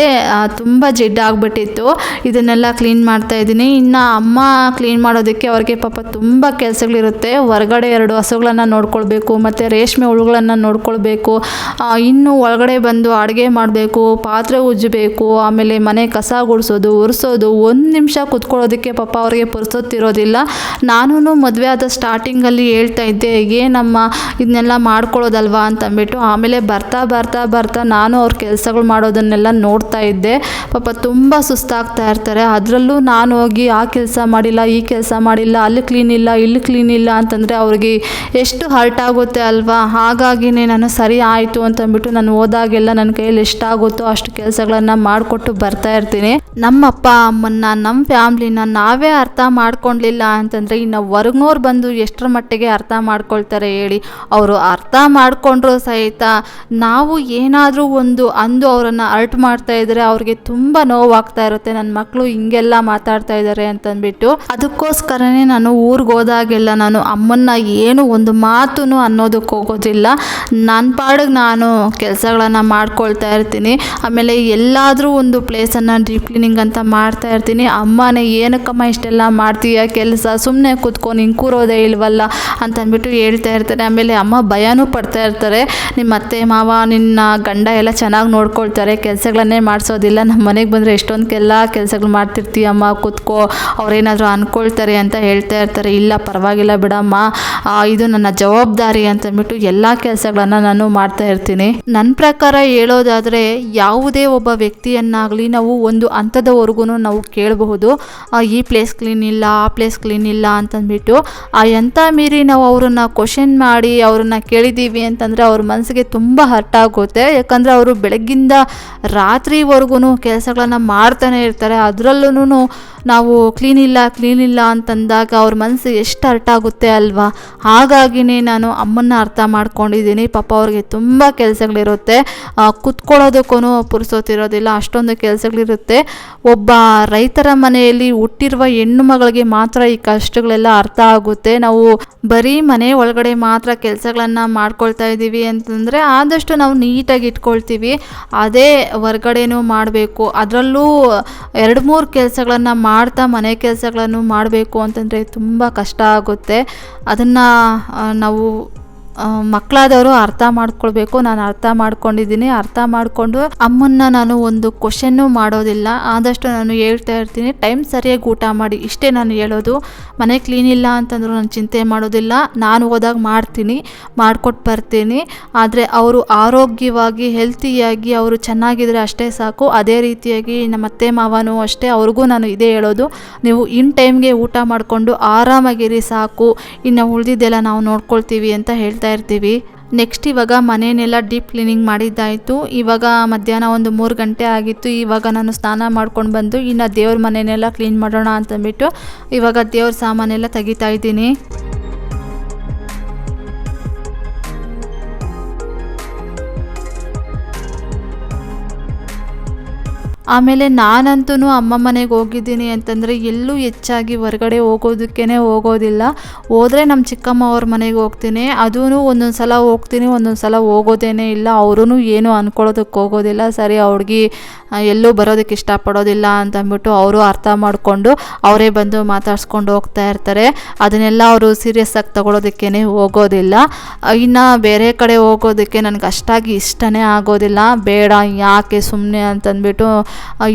ತುಂಬ ಜಿಡ್ಡಾಗ್ಬಿಟ್ಟಿತ್ತು ಇದನ್ನೆಲ್ಲ ಕ್ಲೀನ್ ಮಾಡ್ತಾ ಇದ್ದೀನಿ. ಇನ್ನು ಅಮ್ಮ ಕ್ಲೀನ್ ಮಾಡೋದಕ್ಕೆ ಅವ್ರಿಗೆ ಪಾಪ ತುಂಬ ಕೆಲಸಗಳಿರುತ್ತೆ. ಹೊರಗಡೆ ಎರಡು ಹಸುಗಳನ್ನು ನೋಡ್ಕೊಳ್ಬೇಕು, ಮತ್ತು ರೇಷ್ಮೆ ಹುಳುಗಳನ್ನು ನೋಡ್ಕೊಳ್ಬೇಕು ಇನ್ನು ಒಳಗಡೆ ಬಂದು ಅಡುಗೆ ಮಾಡಬೇಕು, ಪಾತ್ರೆ ಉಜ್ಜಬೇಕು, ಆಮೇಲೆ ಮನೆ ಕಸ ಗುಡಿಸೋದು, ಒರೆಸೋದು, ಒಂದು ನಿಮಿಷ ಕುತ್ಕೊಳ್ಳೋದಕ್ಕೆ ಪಾಪ ಅವ್ರಿಗೆ ಪುರ್ಸೊತ್ತಿರೋದಿಲ್ಲ ನಾನು ಮದುವೆ ಆದ ಸ್ಟಾರ್ಟಿಂಗಲ್ಲಿ ಹೇಳ್ತಾ ಇದ್ದೆ ಏನಮ್ಮ ಇದನ್ನೆಲ್ಲ ಮಾಡ್ಕೊಳ್ಳೋದಲ್ವಾ? ಅಂತಂದ್ಬಿಟ್ಟು ಆಮೇಲೆ ಬರ್ತಾ ಬರ್ತಾ ಬರ್ತಾ ನಾನು ಅವ್ರ ಕೆಲಸಗಳು ಮಾಡೋದನ್ನೆಲ್ಲ ನೋಡ್ತಾ ಇದ್ದೆ. ಪಾಪ ತುಂಬ ಸುಸ್ತಾಗ್ತಾ ಇರ್ತಾರೆ. ಅದರಲ್ಲೂ ನಾನು ಹೋಗಿ ಆ ಕೆಲಸ ಮಾಡಿಲ್ಲ, ಈ ಕೆಲಸ ಮಾಡಿಲ್ಲ, ಅಲ್ಲಿ ಕ್ಲೀನ್ ಇಲ್ಲ, ಇಲ್ಲಿ ಕ್ಲೀನ್ ಇಲ್ಲ ಅಂತಂದರೆ ಅವ್ರಿಗೆ ಎಷ್ಟು ಹರ್ಟ್ ಆಗುತ್ತೆ ಅಲ್ವಾ? ಹಾಗಾಗಿನೇ ನಾನು ಸರಿ ಆಯಿತು ಅಂತಂದ್ಬಿಟ್ಟು ನಾನು ಹೋದಾಗೆಲ್ಲ ನನ್ನ ಕೈಯಲ್ಲಿ ಎಷ್ಟಾಗುತ್ತೋ ಅಷ್ಟು ಕೆಲಸಗಳನ್ನು ಮಾಡಿಕೊಟ್ಟು ಬರ್ತಾ ಇರ್ತೀನಿ. ನಮ್ಮ ಅಪ್ಪ, ಅಮ್ಮನ್ನ, ನಮ್ಮ ಫ್ಯಾಮ್ಲಿನ ನಾವೇ ಅರ್ಥ ಮಾಡ್ಕೊಳ್ಲಿಲ್ಲ ಅಂತಂದರೆ ಇನ್ನು ಹೊರಗ್ನೋರು ಬಂದು ಎಷ್ಟರ ಮಟ್ಟಿಗೆ ಅರ್ಥ ಮಾಡ್ಕೊಳ್ತಾರೆ ಹೇಳಿ. ಅವರು ಅರ್ಥ ಮಾಡಿಕೊಂಡ್ರು ಸಹಿತ ನಾವು ಏನಾದರೂ ಒಂದು ಅಂದು ಅವರನ್ನು ಅರ್ಟ್ ಮಾಡ್ತಾ ಇದ್ದರೆ ಅವ್ರಿಗೆ ತುಂಬ ನೋವಾಗ್ತಾ ಇರುತ್ತೆ. ನನ್ನ ಮಕ್ಕಳು ಹಿಂಗೆಲ್ಲ ಮಾತಾಡ್ತಾ ಇದ್ದಾರೆ ಅಂತಂದ್ಬಿಟ್ಟು. ಅದಕ್ಕೋಸ್ಕರನೇ ನಾನು ಊರಿಗೆ ಹೋದಾಗೆಲ್ಲ ನಾನು ಅಮ್ಮನ್ನ ಏನು ಒಂದು ಮಾತು ಅನ್ನೋದಕ್ಕೆ ಹೋಗೋದಿಲ್ಲ. ನನ್ನ ಪಾಡಿಗೆ ನಾನು ಕೆಲಸಗಳನ್ನು ಮಾಡ್ಕೊಳ್ತಾ ಇರ್ತೀನಿ. ಆಮೇಲೆ ಎಲ್ಲಾದರೂ ಒಂದು ಪ್ಲೇಸನ್ನು ಡೀಪ್ ಕ್ಲೀನಿಂಗ್ ಅಂತ ಮಾಡ್ತಾ ಇರ್ತೀನಿ. ಅಮ್ಮನೇ, ಏನಕ್ಕಮ್ಮ ಇಷ್ಟೆಲ್ಲ ಮಾಡ್ತೀಯ? ಕೆಲಸ ಸುಮ್ಮನೆ ಕೂತ್ಕೊಂಡು ಹಿಂಗೆ ಕೂರೋದೇ ಇಲ್ವಲ್ಲ? ಅಂತಂದ್ಬಿಟ್ಟು ಹೇಳ್ತಾ ಇರ್ತಾರೆ. ಆಮೇಲೆ ಅಮ್ಮ ಭಯನೂ ಪಡ್ತಾ ಇರ್ತಾರೆ. ನಿಮ್ಮ ಅತ್ತೆ, ಮಾವ, ನಿನ್ನ ಗಂಡ ಎಲ್ಲ ಚೆನ್ನಾಗಿ ನೋಡ್ಕೊಳ್ತಾರೆ, ಕೆಲಸಗಳನ್ನೇ ಮಾಡಿಸೋದಿಲ್ಲ. ನಮ್ಮ ಮನೆಗೆ ಬಂದರೆ ಎಷ್ಟೊಂದು ಎಲ್ಲ ಕೆಲಸಗಳು ಮಾಡ್ತಿರ್ತೀಯಮ್ಮ ಕೂತ್ಕೋ, ಅವ್ರೇನಾದರೂ ಅಂದ್ಕೊಳ್ತಾರೆ ಅಂತ ಹೇಳ್ತಾ ಇರ್ತಾರೆ. ಇಲ್ಲ, ಪರವಾಗಿಲ್ಲ ಬಿಡಮ್ಮ. ಇದು ನನ್ನ ಜವಾಬ್ದಾರಿ ಅಂತಂದ್ಬಿಟ್ಟು ಎಲ್ಲ ಕೆಲಸಗಳನ್ನು ನಾನು ಮಾಡ್ತಾ ಇರ್ತೀನಿ. ನನ್ನ ಪ್ರಕಾರ ಹೇಳೋದಾದರೆ, ಯಾವುದೇ ಒಬ್ಬ ವ್ಯಕ್ತಿಯನ್ನಾಗಲಿ ನಾವು ಒಂದು ಹಂತದವರೆಗೂ ನಾವು ಕೇಳಬಹುದು. ಈ ಪ್ಲೇಸ್ ಕ್ಲೀನ್ ಇಲ್ಲ, ಆ ಪ್ಲೇಸ್ ಕ್ಲೀನ್ ಇಲ್ಲ ಅಂತಂದ್ಬಿಟ್ಟು, ಆ ಎಂಥ ಮೀರಿ ನಾವು ಅವರನ್ನು ಕ್ವಶನ್ ಮಾಡಿ, ಅವ್ರನ್ನ ಕೇಳಿದ್ದೀವಿ ಅಂತಂದರೆ ಅವ್ರ ಮನಸ್ಸಿಗೆ ತುಂಬ ಹರ್ಟ್ ಆಗುತ್ತೆ. ಯಾಕಂದರೆ ಅವರು ಬೆಳಗ್ಗಿಂದ ರಾತ್ರಿವರೆಗೂ ಕೆಲಸಗಳನ್ನು ಮಾಡ್ತಾನೆ ಇರ್ತಾರೆ. ಅದರಲ್ಲೂ ನಾವು ಕ್ಲೀನ್ ಇಲ್ಲ ಕ್ಲೀನ್ ಇಲ್ಲ ಅಂತಂದಾಗ ಅವ್ರ ಮನಸ್ಸು ಎಷ್ಟು ಅರ್ಟ್ ಆಗುತ್ತೆ ಅಲ್ವಾ? ಹಾಗಾಗಿನೇ ನಾನು ಅಮ್ಮನ್ನ ಅರ್ಥ ಮಾಡ್ಕೊಂಡಿದ್ದೀನಿ. ಪಾಪ ಅವ್ರಿಗೆ ತುಂಬ ಕೆಲಸಗಳಿರುತ್ತೆ. ಕುತ್ಕೊಳ್ಳೋದಕ್ಕೂ ಪುರ್ಸೋತಿರೋದಿಲ್ಲ, ಅಷ್ಟೊಂದು ಕೆಲಸಗಳಿರುತ್ತೆ. ಒಬ್ಬ ರೈತರ ಮನೆಯಲ್ಲಿ ಹುಟ್ಟಿರುವ ಹೆಣ್ಣು ಮಗಳಿಗೆ ಮಾತ್ರ ಈ ಕಷ್ಟಗಳೆಲ್ಲ ಅರ್ಥ ಆಗುತ್ತೆ. ನಾವು ಬರೀ ಮನೆ ಒಳಗಡೆ ಮಾತ್ರ ಕೆಲಸಗಳನ್ನು ಮಾಡ್ಕೊಳ್ತಾ ಇದ್ದೀವಿ ಅಂತಂದರೆ ಆದಷ್ಟು ನಾವು ನೀಟಾಗಿ ಇಟ್ಕೊಳ್ತೀವಿ. ಅದೇ ಹೊರ್ಗಡೆನೂ ಮಾಡಬೇಕು. ಅದರಲ್ಲೂ ಎರಡು ಮೂರು ಕೆಲಸಗಳನ್ನು ಮಾಡ್ತಾ ಮನೆ ಕೆಲಸಗಳನ್ನು ಮಾಡಬೇಕು ಅಂತಂದರೆ ತುಂಬ ಕಷ್ಟ ಆಗುತ್ತೆ. ಅದನ್ನು ನಾವು ಮಕ್ಕಳಾದವರು ಅರ್ಥ ಮಾಡ್ಕೊಳ್ಬೇಕು. ನಾನು ಅರ್ಥ ಮಾಡ್ಕೊಂಡಿದ್ದೀನಿ. ಅರ್ಥ ಮಾಡಿಕೊಂಡು ಅಮ್ಮನ್ನ ನಾನು ಒಂದು ಕ್ವಶನ್ನು ಮಾಡೋದಿಲ್ಲ. ಆದಷ್ಟು ನಾನು ಹೇಳ್ತಾ ಇರ್ತೀನಿ. ಟೈಮ್ ಸರಿಯಾಗಿ ಊಟ ಮಾಡಿ. ಇಷ್ಟೇ ನಾನು ಹೇಳೋದು. ಮನೆ ಕ್ಲೀನ್ ಇಲ್ಲ ಅಂತಂದ್ರು ನಾನು ಚಿಂತೆ ಮಾಡೋದಿಲ್ಲ. ನಾನು ಹೋದಾಗ ಮಾಡ್ತೀನಿ. ಮಾಡಿಕೊಟ್ಟು ಬರ್ತೀನಿ. ಆದರೆ ಅವರು ಆರೋಗ್ಯವಾಗಿ ಹೆಲ್ತಿಯಾಗಿ ಅವರು ಚೆನ್ನಾಗಿದ್ರೆ ಅಷ್ಟೇ ಸಾಕು. ಅದೇ ರೀತಿಯಾಗಿ ನಮ್ಮ ಅತ್ತೆ ಮಾವನೂ ಅಷ್ಟೇ. ಅವ್ರಿಗೂ ನಾನು ಇದೇ ಹೇಳೋದು. ನೀವು ಇನ್ ಟೈಮ್ಗೆ ಊಟ ಮಾಡಿಕೊಂಡು ಆರಾಮಾಗಿರಿ ಸಾಕು. ಇನ್ನು ಉಳಿದಿದ್ದೆಲ್ಲ ನಾವು ನೋಡ್ಕೊಳ್ತೀವಿ ಅಂತ ಹೇಳ್ತಾ ಇರ್ತೀವಿ. ನೆಕ್ಸ್ಟ್ ಇವಾಗ ಮನೆಯನ್ನೆಲ್ಲ ಡೀಪ್ ಕ್ಲೀನಿಂಗ್ ಮಾಡಿದ್ದಾಯಿತು. ಇವಾಗ ಮಧ್ಯಾಹ್ನ ಒಂದು ಮೂರು ಗಂಟೆ ಆಗಿತ್ತು. ಇವಾಗ ನಾನು ಸ್ನಾನ ಮಾಡ್ಕೊಂಡು ಬಂದು ಇನ್ನು ದೇವ್ರ ಮನೆಯನ್ನೆಲ್ಲ ಕ್ಲೀನ್ ಮಾಡೋಣ ಅಂತಂದ್ಬಿಟ್ಟು ಇವಾಗ ದೇವ್ರ ಸಾಮಾನೆಲ್ಲ ತೆಗಿತಾ ಇದ್ದೀನಿ. ಆಮೇಲೆ ನಾನಂತೂ ಅಮ್ಮ ಮನೆಗೆ ಹೋಗಿದ್ದೀನಿ ಅಂತಂದರೆ ಎಲ್ಲೂ ಹೆಚ್ಚಾಗಿ ಹೊರಗಡೆ ಹೋಗೋದಕ್ಕೇ ಹೋಗೋದಿಲ್ಲ. ಹೋದರೆ ನಮ್ಮ ಚಿಕ್ಕಮ್ಮ ಅವ್ರ ಮನೆಗೆ ಹೋಗ್ತೀನಿ. ಅದೂ ಒಂದೊಂದು ಸಲ ಹೋಗ್ತೀನಿ, ಒಂದೊಂದು ಸಲ ಹೋಗೋದೇನೇ ಇಲ್ಲ. ಅವರೂ ಏನೂ ಅಂದ್ಕೊಳ್ಳೋದಕ್ಕೆ ಹೋಗೋದಿಲ್ಲ. ಸರಿ ಹುಡ್ಗಿ ಎಲ್ಲೂ ಬರೋದಕ್ಕೆ ಇಷ್ಟಪಡೋದಿಲ್ಲ ಅಂತಂದ್ಬಿಟ್ಟು ಅವರು ಅರ್ಥ ಮಾಡಿಕೊಂಡು ಅವರೇ ಬಂದು ಮಾತಾಡ್ಸ್ಕೊಂಡು ಹೋಗ್ತಾ ಇರ್ತಾರೆ. ಅದನ್ನೆಲ್ಲ ಅವರು ಸೀರಿಯಸ್ ಆಗಿ ತಗೊಳ್ಳೋದಕ್ಕೇ ಹೋಗೋದಿಲ್ಲ. ಇನ್ನು ಬೇರೆ ಕಡೆ ಹೋಗೋದಕ್ಕೆ ನನಗೆ ಅಷ್ಟಾಗಿ ಇಷ್ಟನೇ ಆಗೋದಿಲ್ಲ. ಬೇಡ, ಯಾಕೆ ಸುಮ್ಮನೆ ಅಂತಂದ್ಬಿಟ್ಟು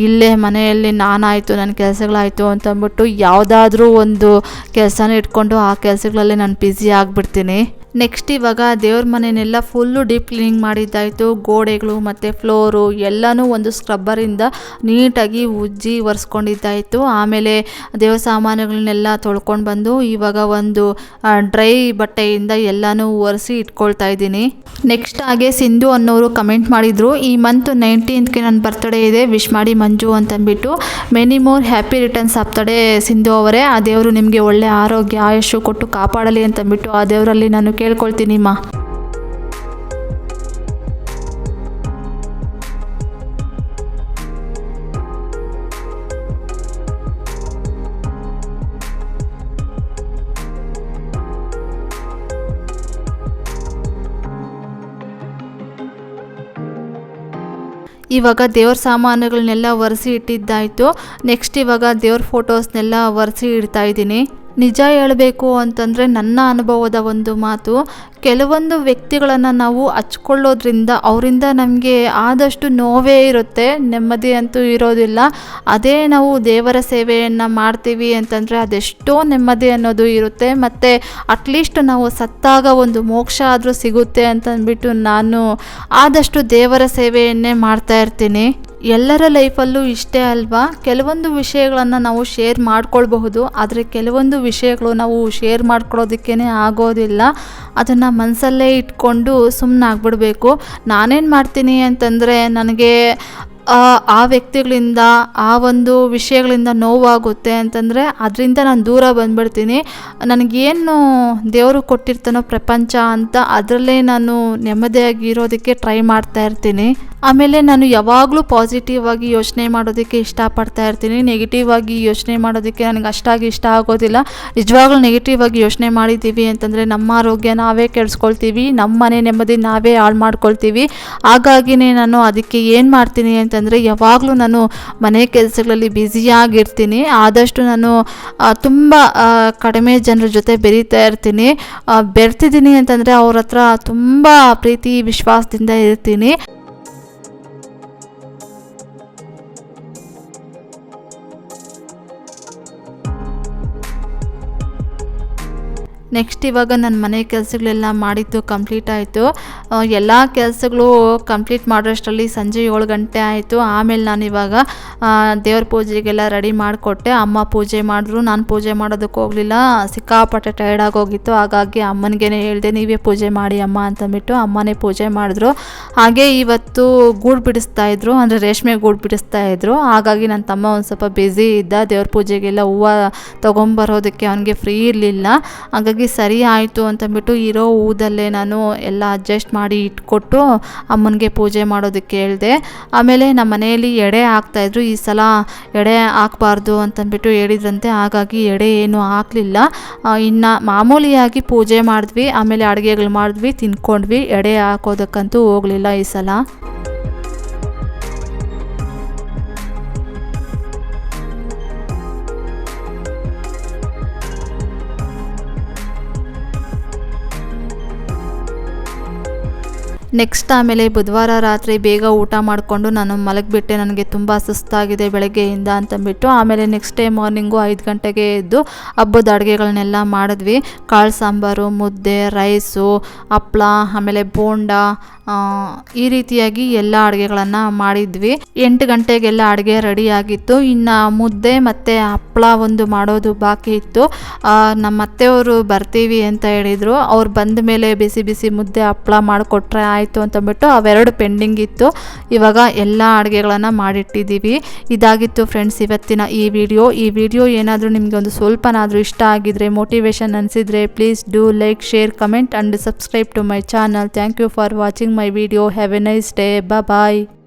ಇಲ್ಲೇ ಮನೆಯಲ್ಲಿ ನಾನಾಯಿತು ನನ್ನ ಕೆಲಸಗಳಾಯಿತು ಅಂತಂದ್ಬಿಟ್ಟು ಯಾವುದಾದ್ರೂ ಒಂದು ಕೆಲಸನ ಇಟ್ಕೊಂಡು ಆ ಕೆಲಸಗಳಲ್ಲಿ ನಾನು ಬ್ಯುಸಿ ಆಗಿಬಿಡ್ತೀನಿ. ನೆಕ್ಸ್ಟ್ ಇವಾಗ ದೇವ್ರ ಮನೆಯನ್ನೆಲ್ಲ ಫುಲ್ಲು ಡೀಪ್ ಕ್ಲೀನಿಂಗ್ ಮಾಡಿದ್ದಾಯಿತು. ಗೋಡೆಗಳು ಮತ್ತು ಫ್ಲೋರು ಎಲ್ಲನೂ ಒಂದು ಸ್ಕ್ರಬ್ಬರಿಂದ ನೀಟಾಗಿ ಉಜ್ಜಿ ಒರೆಸ್ಕೊಂಡಿದ್ದಾಯಿತು. ಆಮೇಲೆ ದೇವ್ರ ಸಾಮಾನುಗಳನ್ನೆಲ್ಲ ತೊಳ್ಕೊಂಡು ಬಂದು ಇವಾಗ ಒಂದು ಡ್ರೈ ಬಟ್ಟೆಯಿಂದ ಎಲ್ಲನೂ ಒರೆಸಿ ಇಟ್ಕೊಳ್ತಾ ಇದ್ದೀನಿ. ನೆಕ್ಸ್ಟ್ ಹಾಗೆ ಸಿಂಧು ಅನ್ನೋರು ಕಮೆಂಟ್ ಮಾಡಿದರು. ಈ ಮಂತ್ ನೈನ್ಟೀನ್ತ್ಗೆ ನನ್ನ ಬರ್ತ್ಡೇ ಇದೆ ವಿಶ್ ಮಾಡಿ ಮಂಜು ಅಂತಂದ್ಬಿಟ್ಟು. ಮೆನಿ ಮೋರ್ ಹ್ಯಾಪಿ ರಿಟರ್ನ್ಸ್ ಆಗ್ತಡೆ ಸಿಂಧು ಅವರೇ. ಆ ದೇವರು ನಿಮಗೆ ಒಳ್ಳೆ ಆರೋಗ್ಯ ಆಯುಷು ಕೊಟ್ಟು ಕಾಪಾಡಲಿ ಅಂತಂದ್ಬಿಟ್ಟು ಆ ದೇವರಲ್ಲಿ ನಾನು ಕೇಳ್ಕೊಳ್ತೀನಿ ಮಾ. ಇವಾಗ ದೇವ್ರ ಸಾಮಾನುಗಳನ್ನೆಲ್ಲ ಒರೆಸಿ ಇಟ್ಟಿದ್ದಾಯಿತು. ನೆಕ್ಸ್ಟ್ ಇವಾಗ ದೇವ್ರ ಫೋಟೋಸ್ನೆಲ್ಲ ಒರೆಸಿ ಇಡ್ತಾ ಇದ್ದೀನಿ. ನಿಜ ಹೇಳಬೇಕು ಅಂತಂದರೆ ನನ್ನ ಅನುಭವದ ಒಂದು ಮಾತು ಕೆಲವೊಂದು ವ್ಯಕ್ತಿಗಳನ್ನು ನಾವು ಹಚ್ಕೊಳ್ಳೋದ್ರಿಂದ ಅವರಿಂದ ನಮಗೆ ಆದಷ್ಟು ನೋವೇ ಇರುತ್ತೆ, ನೆಮ್ಮದಿ ಅಂತೂ ಇರೋದಿಲ್ಲ. ಅದೇ ನಾವು ದೇವರ ಸೇವೆಯನ್ನು ಮಾಡ್ತೀವಿ ಅಂತಂದರೆ ಅದೆಷ್ಟೋ ನೆಮ್ಮದಿ ಅನ್ನೋದು ಇರುತ್ತೆ. ಮತ್ತು ಅಟ್ಲೀಸ್ಟ್ ನಾವು ಸತ್ತಾಗ ಒಂದು ಮೋಕ್ಷ ಆದರೂ ಸಿಗುತ್ತೆ ಅಂತಂದ್ಬಿಟ್ಟು ನಾನು ಆದಷ್ಟು ದೇವರ ಸೇವೆಯನ್ನೇ ಮಾಡ್ತಾ ಇರ್ತೀನಿ. ಎಲ್ಲರ ಲೈಫಲ್ಲೂ ಇಷ್ಟೇ ಅಲ್ವಾ? ಕೆಲವೊಂದು ವಿಷಯಗಳನ್ನು ನಾವು ಶೇರ್ ಮಾಡ್ಕೊಳ್ಬಹುದು, ಆದರೆ ಕೆಲವೊಂದು ವಿಷಯಗಳು ನಾವು ಶೇರ್ ಮಾಡ್ಕೊಳ್ಳೋದಕ್ಕೇ ಆಗೋದಿಲ್ಲ. ಅದನ್ನು ಮನಸ್ಸಲ್ಲೇ ಇಟ್ಕೊಂಡು ಸುಮ್ಮನೆ ಆಗ್ಬಿಡಬೇಕು ನಾನೇನು ಮಾಡ್ತೀನಿ ಅಂತಂದರೆ ನನಗೆ ಆ ವ್ಯಕ್ತಿಗಳಿಂದ, ಆ ಒಂದು ವಿಷಯಗಳಿಂದ ನೋವಾಗುತ್ತೆ ಅಂತಂದರೆ, ಅದರಿಂದ ನಾನು ದೂರ ಬಂದ್ಬಿಡ್ತೀನಿ. ನನಗೇನು ದೇವರು ಕೊಟ್ಟಿರ್ತಾನೋ ಪ್ರಪಂಚ ಅಂತ ಅದರಲ್ಲೇ ನಾನು ನೆಮ್ಮದಿಯಾಗಿ ಇರೋದಕ್ಕೆ ಟ್ರೈ ಮಾಡ್ತಾ ಇರ್ತೀನಿ. ಆಮೇಲೆ ನಾನು ಯಾವಾಗಲೂ ಪಾಸಿಟಿವ್ ಆಗಿ ಯೋಚನೆ ಮಾಡೋದಕ್ಕೆ ಇಷ್ಟಪಡ್ತಾ ಇರ್ತೀನಿ. ನೆಗೆಟಿವ್ ಆಗಿ ಯೋಚನೆ ಮಾಡೋದಕ್ಕೆ ನನಗೆ ಅಷ್ಟಾಗಿ ಇಷ್ಟ ಆಗೋದಿಲ್ಲ. ನಿಜವಾಗ್ಲೂ ನೆಗೆಟಿವ್ ಆಗಿ ಯೋಚನೆ ಮಾಡಿದ್ದೀವಿ ಅಂತಂದರೆ ನಮ್ಮ ಆರೋಗ್ಯ ನಾವೇ ಕೆಡಿಸ್ಕೊಳ್ತೀವಿ. ನಮ್ಮ ಮನೆ ನೆಮ್ಮದಿ ನಾವೇ ಹಾಳು ಮಾಡ್ಕೊಳ್ತೀವಿ. ಹಾಗಾಗಿನೇ ನಾನು ಅದಕ್ಕೆ ಏನು ಮಾಡ್ತೀನಿ ಅಂತಂದರೆ ಯಾವಾಗಲೂ ನಾನು ಮನೆ ಕೆಲಸಗಳಲ್ಲಿ ಬ್ಯುಸಿಯಾಗಿರ್ತೀನಿ. ಆದಷ್ಟು ನಾನು ತುಂಬ ಕಡಿಮೆ ಜನರ ಜೊತೆ ಬೆರೀತಾ ಇರ್ತೀನಿ. ಬೆರ್ತಿದ್ದೀನಿ ಅಂತಂದರೆ ಅವ್ರ ಹತ್ರ ತುಂಬ ಪ್ರೀತಿ, ವಿಶ್ವಾಸದಿಂದ ಇರ್ತೀನಿ. ನೆಕ್ಸ್ಟ್ ಇವಾಗ ನನ್ನ ಮನೆ ಕೆಲಸಗಳೆಲ್ಲ ಮಾಡಿದ್ದು ಕಂಪ್ಲೀಟ್ ಆಯಿತು. ಎಲ್ಲ ಕೆಲಸಗಳು ಕಂಪ್ಲೀಟ್ ಮಾಡೋಷ್ಟರಲ್ಲಿ ಸಂಜೆ ಏಳು ಗಂಟೆ ಆಯಿತು. ಆಮೇಲೆ ನಾನು ಇವಾಗ ದೇವ್ರ ಪೂಜೆಗೆಲ್ಲ ರೆಡಿ ಮಾಡಿಕೊಟ್ಟೆ. ಅಮ್ಮ ಪೂಜೆ ಮಾಡಿದ್ರು. ನಾನು ಪೂಜೆ ಮಾಡೋದಕ್ಕೆ ಹೋಗಲಿಲ್ಲ. ಸಿಕ್ಕಾಪಟ್ಟೆ ಟೈರ್ಡ್ ಆಗೋಗಿತ್ತು ಹಾಗಾಗಿ ಅಮ್ಮನಿಗೇನೆ ಹೇಳಿದೆ, ನೀವೇ ಪೂಜೆ ಮಾಡಿ ಅಮ್ಮ ಅಂತಂದ್ಬಿಟ್ಟು ಅಮ್ಮನೇ ಪೂಜೆ ಮಾಡಿದ್ರು. ಹಾಗೆ ಇವತ್ತು ಗೂಡು ಬಿಡಿಸ್ತಾ ಇದ್ರು. ಅಂದರೆ ರೇಷ್ಮೆ ಗೂಡು ಬಿಡಿಸ್ತಾ ಇದ್ರು. ಹಾಗಾಗಿ ನನ್ನ ತಮ್ಮ ಒಂದು ಸ್ವಲ್ಪ ಬ್ಯುಸಿ ಇದ್ದ. ದೇವ್ರ ಪೂಜೆಗೆಲ್ಲ ಹೂವು ತೊಗೊಂಬರೋದಕ್ಕೆ ಅವನಿಗೆ ಫ್ರೀ ಇರಲಿಲ್ಲ. ಹಾಗಾಗಿ ಸರಿ ಆಯಿತು ಅಂತಂದ್ಬಿಟ್ಟು ಇರೋ ಹೂದಲ್ಲೇ ನಾನು ಎಲ್ಲ ಅಡ್ಜಸ್ಟ್ ಮಾಡಿ ಇಟ್ಕೊಟ್ಟು ಅಮ್ಮನಿಗೆ ಪೂಜೆ ಮಾಡೋದಕ್ಕೆ ಹೇಳಿದೆ. ಆಮೇಲೆ ನಮ್ಮ ಮನೆಯಲ್ಲಿ ಎಡೆ ಹಾಕ್ತಾಯಿದ್ರು ಸಲ ಎಡೆ ಹಾಕ್ಬಾರ್ದು ಅಂತಂದ್ಬಿಟ್ಟು ಹೇಳಿದ್ರಂತೆ, ಹಾಗಾಗಿ ಎಡೆ ಏನು ಹಾಕಲಿಲ್ಲ. ಇನ್ನು ಮಾಮೂಲಿಯಾಗಿ ಪೂಜೆ ಮಾಡಿದ್ವಿ, ಆಮೇಲೆ ಅಡುಗೆಗಳು ಮಾಡಿದ್ವಿ, ತಿನ್ಕೊಂಡ್ವಿ, ಎಡೆ ಹಾಕೋದಕ್ಕಂತೂ ಹೋಗಲಿಲ್ಲ ಈ ಸಲ. ನೆಕ್ಸ್ಟ್ ಆಮೇಲೆ ಬುಧವಾರ ರಾತ್ರಿ ಬೇಗ ಊಟ ಮಾಡಿಕೊಂಡು ನಾನು ಮಲಗಿಬಿಟ್ಟೆ. ನನಗೆ ತುಂಬ ಸುಸ್ತಾಗಿದೆ ಬೆಳಗ್ಗೆಯಿಂದ ಅಂತಂದ್ಬಿಟ್ಟು ಆಮೇಲೆ ನೆಕ್ಸ್ಟ್ ಡೇ ಮಾರ್ನಿಂಗು ಐದು ಗಂಟೆಗೆ ಎದ್ದು ಹಬ್ಬದ ಅಡುಗೆಗಳನ್ನೆಲ್ಲ ಮಾಡಿದ್ವಿ. ಕಾಳು ಸಾಂಬಾರು, ಮುದ್ದೆ ರೈಸು ಹಪ್ಳ, ಆಮೇಲೆ ಬೋಂಡ ಈ ರೀತಿಯಾಗಿ ಎಲ್ಲ ಅಡುಗೆಗಳನ್ನು ಮಾಡಿದ್ವಿ. ಎಂಟು ಗಂಟೆಗೆಲ್ಲ ಅಡುಗೆ ರೆಡಿ ಆಗಿತ್ತು. ಇನ್ನು ಮುದ್ದೆ ಮತ್ತು ಹಪ್ಪಳ ಒಂದು ಮಾಡೋದು ಬಾಕಿ ಇತ್ತು. ನಮ್ಮ ಅತ್ತೆಯವರು ಬರ್ತೀವಿ ಅಂತ ಹೇಳಿದರು. ಅವ್ರು ಬಂದ ಮೇಲೆ ಬಿಸಿ ಬಿಸಿ ಮುದ್ದೆ ಹಪ್ಪಳ ಮಾಡಿಕೊಟ್ರೆ ಆಯಿತು ಅಂತಂದ್ಬಿಟ್ಟು ಅವೆರಡು ಪೆಂಡಿಂಗ್ ಇತ್ತು. ಇವಾಗ ಎಲ್ಲ ಅಡುಗೆಗಳನ್ನು ಮಾಡಿಟ್ಟಿದ್ದೀವಿ. ಇದಾಗಿತ್ತು ಫ್ರೆಂಡ್ಸ್ ಇವತ್ತಿನ ಈ ವಿಡಿಯೋ ಈ ವಿಡಿಯೋ ಏನಾದರೂ ನಿಮಗೆ ಒಂದು ಸ್ವಲ್ಪನಾದರೂ ಇಷ್ಟ ಆಗಿದರೆ motivation ಅನಿಸಿದರೆ please do like share comment and subscribe to my channel thank you for watching my video. Have a nice day. Bye bye